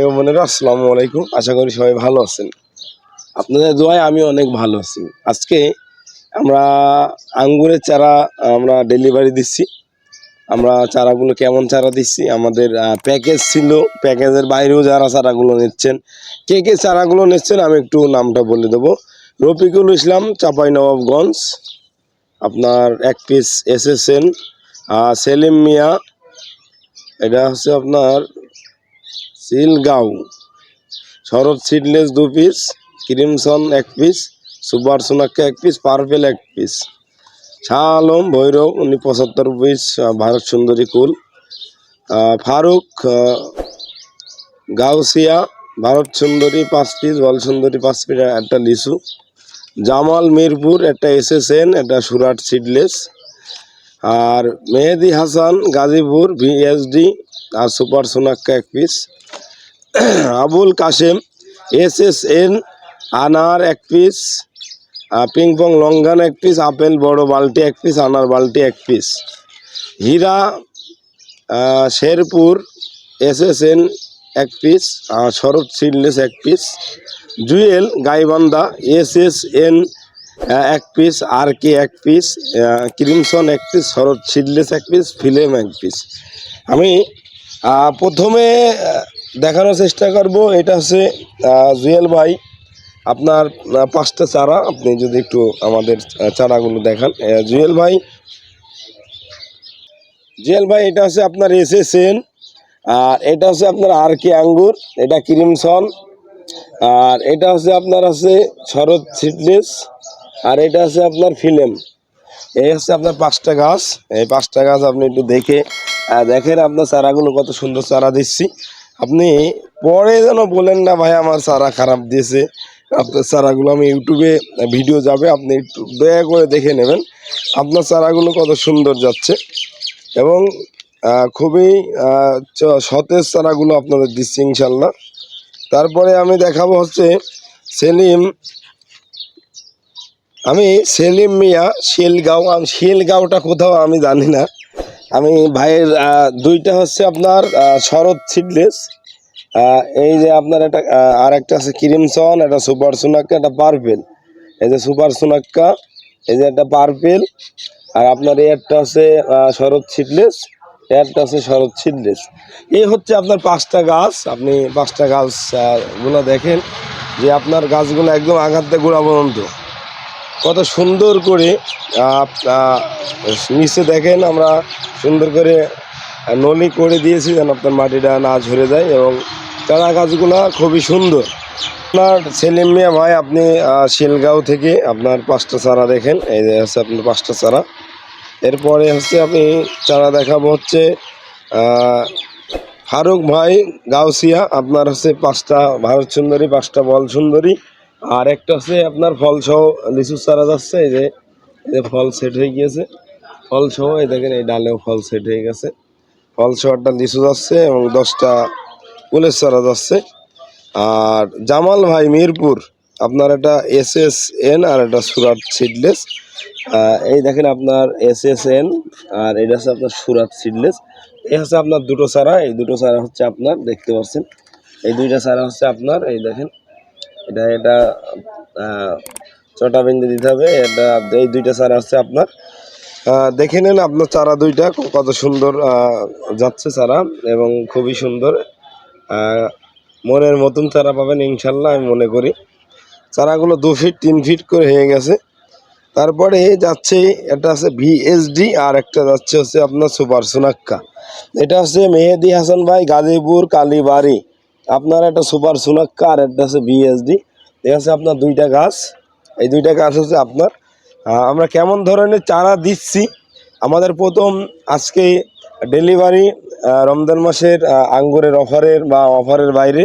এবং বোনেরা, আসসালামু আলাইকুম। আশা করি সবাই ভালো আছেন। আপনাদের দোয়ায় আমি অনেক ভালো আছি। আজকে আমরা আঙ্গুরের চারা আমরা ডেলিভারি দিচ্ছি। আমরা চারাগুলো কেমন চারা দিচ্ছি? আমাদের প্যাকেজ ছিল। প্যাকেজের বাইরেও যারা চারাগুলো নিচ্ছেন, কে কে চারাগুলো নিচ্ছেন, আমি একটু নামটা বলে দেবো। রফিকুল ইসলাম চাপাই নবাবগঞ্জ আপনার এক piece S S N Selim Mia, এটা হচ্ছে আপনার সিলগাঁও। শরৎ সিডলেস দু পিস ক্রিমসন এক পিস সুপার সোনাক্কা এক পিস পার্পেল এক পিস শাহ আলম ভৈরব, উনি পঁচাত্তর পিস ভারত সুন্দরী কুল। ফারুক গাউসিয়া, ভারত সুন্দরী পাঁচ পিস বল সুন্দরী পাঁচ পিস একটা লিচু। জামাল মিরপুর, একটা এস এস এন একটা সুরাট সিডলেস। আর মেহেদি হাসান, গাজীপুর, ভিএসডি, আর সুপার সোনাক্কা এক piece Abul Kashem, S S N, আনার এক পিস পিং পং লঙ্ঘন এক পিস, আপেল বড় বালতি এক পিস, আনার বালতি এক piece. Hira Sherpur, S S N এক পিস শরৎ সিডলেস এক piece. Jewel Gaibandha, S S N এক পিস আর কে এক পিস ক্রিমসন এক পিস, শরৎ সিডলেস এক পিস, ফিলেম এক পিস। আমি প্রথমে দেখানোর চেষ্টা করব। এটা হচ্ছে জুয়েল ভাই। আপনার পাঁচটা চারা, আপনি যদি একটু আমাদের চারাগুলো দেখান। জুয়েল ভাই। জুয়েল ভাই, এটা হচ্ছে আপনার এস এস আর এটা হচ্ছে আপনার আর কে আঙ্গুর, এটা ক্রিমসন, আর এটা হচ্ছে আপনার আছে শরৎ সিডলেস আর এটা হচ্ছে আপনার ফিলেম। এই হচ্ছে আপনার পাঁচটা গাছ। এই পাঁচটা গাছ আপনি একটু দেখে দেখেন আপনার চারাগুলো কত সুন্দর চারা দিচ্ছি। আপনি পরে যেন বলেন না, ভাই, আমার চারা খারাপ দিয়েছে। আপনার চারাগুলো আমি ইউটিউবে ভিডিও যাবে, আপনি একটু দয়া করে দেখে নেবেন। আপনার চারাগুলো কত সুন্দর যাচ্ছে এবং খুবই সতেজ চারাগুলো আপনাদের দিচ্ছি ইনশাল্লাহ তারপরে আমি দেখাবো হচ্ছে সেলিম, আমি সেলিম মিয়া, শিলগাঁও শিলগাঁওটা কোথাও আমি জানি না। আমি ভাইয়ের দুইটা হচ্ছে আপনার শরৎ সিডলেস এই যে আপনার আহ, আর একটা আছে ক্রিমসন একটা সুপার সোনাক্কা একটা পার্পেল। এই যে সুপার সোনাক্কা এই যে একটা পার্পেল। আর আপনার একটা আছে শরৎ সিডলেস একটা আছে শরৎ সিডলেস। এই হচ্ছে আপনার পাঁচটা গাছ। আপনি পাঁচটা গাছ আহ, গুলো দেখেন যে আপনার গাছগুলো একদম আঘাতে গোড়া পর্যন্ত কত সুন্দর করে নিচে দেখেন আমরা সুন্দর করে নলি করে দিয়েছি যেন আপনার মাটিটা না ঝরে যায় এবং চারা গাছগুলো খুবই সুন্দর। আপনার সেলিম মিয়া, ভাই, আপনি শিলগাঁও থেকে আপনার পাঁচটা চারা দেখেন। এই যে হচ্ছে আপনার পাঁচটা চারা। এরপরে হচ্ছে আমি চারা দেখাবো হচ্ছে ফারুক ভাই গাউসিয়া, আপনার হচ্ছে পাঁচটা ভারত সুন্দরী, পাঁচটা বল সুন্দরী, আর একটা হচ্ছে আপনার ফল সহ লিচু চারা যাচ্ছে, এই যে ফল সেট হয়ে গিয়েছে। ফল সহ এই দেখেন, এই ডালেও ফল সেট হয়ে গেছে। ফল সহ একটা লিচু যাচ্ছে এবং দশটা কুলের চারা যাচ্ছে। আর জামাল ভাই মিরপুর, আপনার একটা এস এস এন আর একটা সুরাট সিডলেস এই দেখেন আপনার এস এস এন আর এটা হচ্ছে আপনার সুরাট সিডলেস এই হচ্ছে আপনার দুটো চারা, এই দুটো চারা হচ্ছে আপনার, দেখতে পাচ্ছেন? এই দুইটা চারা হচ্ছে আপনার, এই দেখেন। এটা এটা ছটা বিন্দু দিতে হবে, এটা, এই দুইটা চারা হচ্ছে আপনার। দেখে নেন আপনার চারা দুইটা, কত সুন্দর যাচ্ছে চারা এবং খুবই সুন্দর। মনের মতন চারা পাবেন, ইনশাল্লাহ, আমি মনে করি। চারাগুলো দু ফিট তিন ফিট করে হয়ে গেছে। তারপরে যাচ্ছে, এটা আছে ভিএসডি আর একটা যাচ্ছে হচ্ছে আপনার সুপার সোনাক্কা। এটা হচ্ছে মেহেদি হাসান ভাই, গাজীপুর, কালীবাড়ি। আপনার একটা সুপার সোনাক্কা আর একটা আছে ভিএসডি এই হচ্ছে আপনার দুইটা গাছ। এই দুইটা গাছ হচ্ছে আপনার আমরা কেমন ধরনের চারা দিচ্ছি? আমাদের প্রথম আজকে ডেলিভারি রমজান মাসের আঙ্গুরের অফারের বা অফারের বাইরে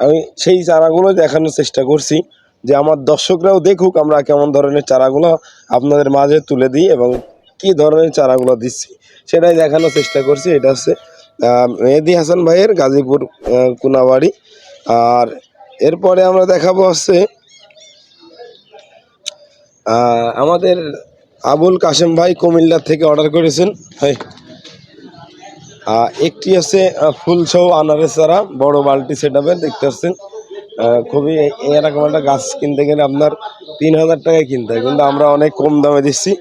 আমি সেই চারাগুলো দেখানোর চেষ্টা করছি যে আমার দর্শকরাও দেখুক আমরা কেমন ধরনের চারাগুলো আপনাদের মাঝে তুলে দিই এবং কি ধরনের চারাগুলো দিচ্ছি। সেটাই দেখানোর চেষ্টা করছি। এটা হচ্ছে মেহেদি হাসান ভাইয়ের গাজীপুর কোনাবাড়ি। আর এরপরে আমরা দেখাবো হচ্ছে আমাদের আবুল কাশেম ভাই কুমিল্লা থেকে অর্ডার করেছেন। হয়। একটি ফুল সহ আনারের চারা বড় বালতি সেট দেখতে পাচ্ছেন। খুবই এরকম একটা গাছ কিনতে গেলে আপনার তিন হাজার টাকায় কিনতে হয়, কিন্তু আমরা অনেক কম দামে দিচ্ছি।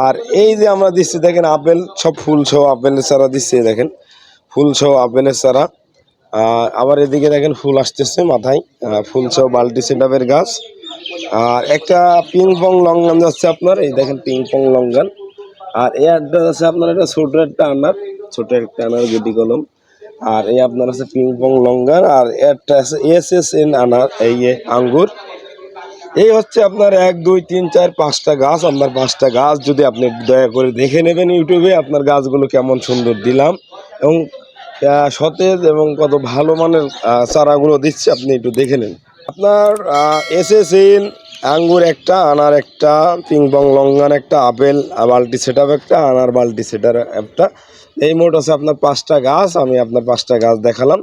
আর এই যে আমরা দিচ্ছি, দেখেন আপেল, সব ফুল সহ আপেলের চারা দিচ্ছি দেখেন। ফুল সহ আপেলের চারা আবার এদিকে দেখেন ফুল আসতেছে মাথায় ফুল সহ বালতি সেটাপের গাছ। আর একটা পিং পং লঙ্গান যাচ্ছে আপনার, এই দেখেন পিং পং লঙ্গান আর এই একটা আছে আপনার একটা ছোট একটা আনার ছোট একটা আনার গেটি কলম। আর এই আপনার আছে পিং পং লঙ্গান আর একটা আছে এস এস এন আনার, এই আঙ্গুর। এই হচ্ছে আপনার এক, দুই, তিন, চার, পাঁচটা গাছ। আপনার পাঁচটা গাছ যদি আপনি দয়া করে দেখে নেবেন ইউটিউবে, আপনার গাছগুলো কেমন সুন্দর দিলাম। এবং সতেজ এবং কত ভালো মানের চারাগুলো দিচ্ছে, আপনি একটু দেখে নেন। আপনার এস এস আঙ্গুর একটা, আনার একটা পিং পং লঙ্গান একটা, আপেল বালতি সেট একটা, আনার বালতি সেটার একটা। এই মোট আছে আপনার পাঁচটা গাছ, আমি আপনার পাঁচটা গাছ দেখালাম।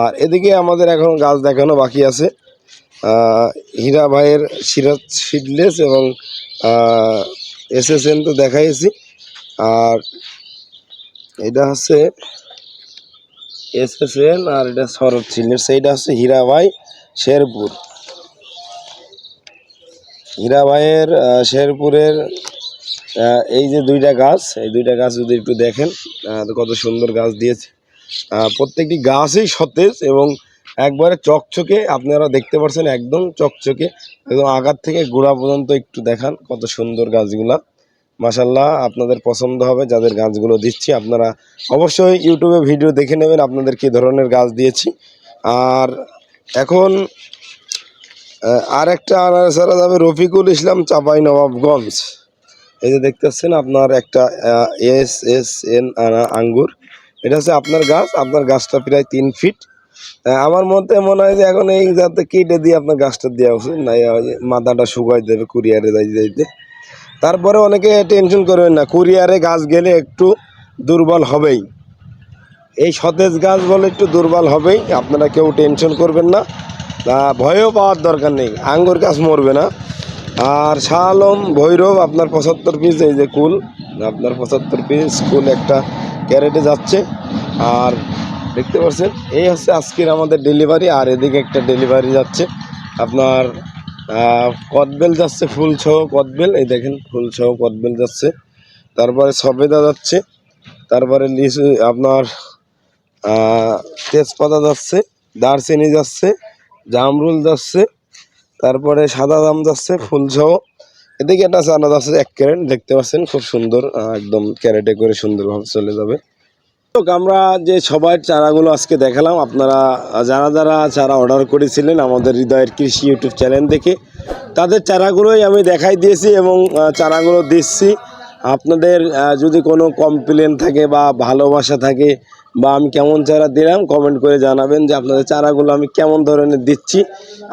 আর এদিকে আমাদের এখন গাছ দেখানো বাকি আছে। হীরা ভাইয়ের সিরাজ সিডলেস এবং এস এস তো দেখাইছি। আর এটা হচ্ছে এস এস আর এটা শরৎ সিডলেস সেইটা হচ্ছে হীরাবাই শেরপুর। হীরা ভাইয়ের শেরপুরের এই যে দুইটা গাছ, এই দুইটা গাছ যদি একটু দেখেন কত সুন্দর গাছ দিয়েছে। প্রত্যেকটি গাছই সতেজ এবং একবারে চকচকে, আপনারা দেখতে পাচ্ছেন একদম চকচকে। একদম আগার থেকে গোড়া পর্যন্ত একটু দেখান কত সুন্দর গাছগুলা। মাসাল্লাহ আপনাদের পছন্দ হবে যাদের গাছগুলো দিচ্ছি। আপনারা অবশ্যই ইউটিউবে ভিডিও দেখে নেবেন আপনাদের কী ধরনের গাছ দিয়েছি। আর এখন আর একটা আনার ছাড়া যাবে রফিকুল ইসলাম চাপাই নবাবগঞ্জ। এই যে দেখতে পাচ্ছেন আপনার একটা এস এস এন আনা আঙ্গুর। এটা হচ্ছে আপনার গাছ, আপনার গাছটা প্রায় তিন ফিট। আমার মতে মনে হয় যে এখন এই যাতে কেটে দিয়ে আপনার গাছটা দেওয়া উচিত, না মাথাটা শুকাই দেবে কুরিয়ারে যাইতে যাইতে। তারপরে অনেকে টেনশন করবেন না, কুরিয়ারে গাছ গেলে একটু দুর্বল হবেই। এই সতেজ গাছ বলে একটু দুর্বল হবেই, আপনারা কেউ টেনশন করবেন না। ভয়ও পাওয়ার দরকার নেই, আঙ্গুর গাছ মরবে না। আর শাহ ভৈরব, আপনার পঁচাত্তর পিস এই যে কুল, আপনার পঁচাত্তর পিস কুল একটা ক্যারেটে যাচ্ছে। আর দেখতে পাচ্ছেন, এই হচ্ছে আজকের আমাদের ডেলিভারি আর এদিকে একটা ডেলিভারি যাচ্ছে। আপনার কদবেল যাচ্ছে, ফুল সহ কদবেল। এই দেখেন, ফুল সহ কদবেল যাচ্ছে। তারপরে সবেদা যাচ্ছে। তারপরে লিচু আপনার তেজপাতা যাচ্ছে, দারচিনি যাচ্ছে, জামরুল যাচ্ছে, তারপরে সাদা দাম যাচ্ছে, ফুল সহ এদিকে একটা চানা যাচ্ছে, এক ক্যারেট। দেখতে পাচ্ছেন, খুব সুন্দর একদম ক্যারেটে করে সুন্দরভাবে চলে যাবে। আমরা যে সবাই চারাগুলো আজকে দেখালাম, আপনারা যারা যারা চারা অর্ডার করেছিলেন আমাদের হৃদয়ের কৃষি ইউটিউব চ্যানেল থেকে তাদের চারাগুলোই আমি দেখাই দিয়েছি এবং চারাগুলো দিচ্ছি। আপনাদের যদি কোনো কমপ্লেন থাকে বা ভালোবাসা থাকে বা আমি কেমন চারা দিলাম কমেন্ট করে জানাবেন যে আপনাদের চারাগুলো আমি কেমন ধরনের দিচ্ছি।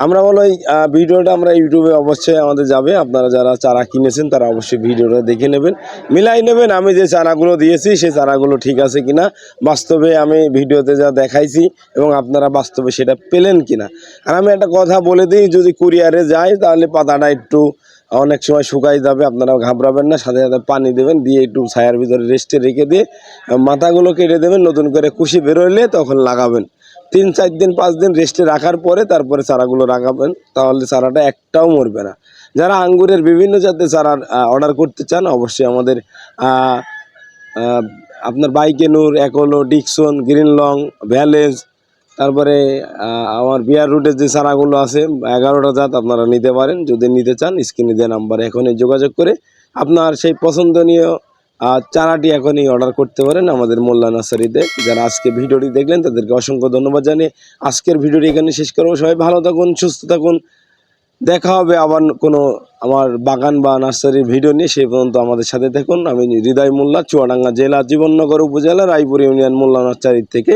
আমরা বলো এই ভিডিওটা আমরা ইউটিউবে অবশ্যই আমাদের যাবে। আপনারা যারা চারা কিনেছেন, তারা অবশ্যই ভিডিওটা দেখে নেবেন। মিলাই নেবেন, আমি যে চারাগুলো দিয়েছি সেই চারাগুলো ঠিক আছে কিনা? বাস্তবে আমি ভিডিওতে যা দেখাইছি এবং আপনারা বাস্তবে সেটা পেলেন কিনা? আর আমি একটা কথা বলে দিই, যদি কুরিয়ারে যাই, তাহলে পাতাটা একটু অনেক সময় শুকাই যাবে আপনারা ঘাবড়াবেন না, সাথে সাথে পানি দেবেন, দিয়ে একটু ছায়ার ভিতরে রেস্টে রেখে দিয়ে মাথাগুলো কেটে দেবেন, নতুন করে কুশি বেরোলে তখন লাগাবেন। তিন, চার দিন, পাঁচ দিন রেস্টে রাখার পরে তারপরে চারাগুলো লাগাবেন তাহলে চারাটা একটাও মরবে না। যারা আঙ্গুরের বিভিন্ন জাতের চারা অর্ডার করতে চান, অবশ্যই আমাদের আপনার বাইকেনুর, একলো, ডিকসন গ্রিন লং ভ্যালেজ তারপরে আমার বিয়ার রুটের যে চারাগুলো আছে, এগারোটা জাত আপনারা নিতে পারেন। যদি নিতে চান, স্ক্রিনে দেওয়া নাম্বারে এখনই যোগাযোগ করে আপনার সেই পছন্দনীয় চারাটি এখনই অর্ডার করতে পারেন আমাদের মোল্লা নার্সারিতে। যারা আজকে ভিডিওটি দেখলেন, তাদেরকে অসংখ্য ধন্যবাদ জানিয়ে আজকের ভিডিওটি এখানে শেষ করব। সবাই ভালো থাকুন, সুস্থ থাকুন। দেখা হবে আবার কোনো আমার বাগান বা নার্সারির ভিডিও নিয়ে। সেই পর্যন্ত আমাদের সাথে থাকুন। আমি হৃদয় মোল্লা, চুয়াডাঙ্গা জেলা, জীবননগর উপজেলা, রায়পুর ইউনিয়ন মোল্লা নার্সারির থেকে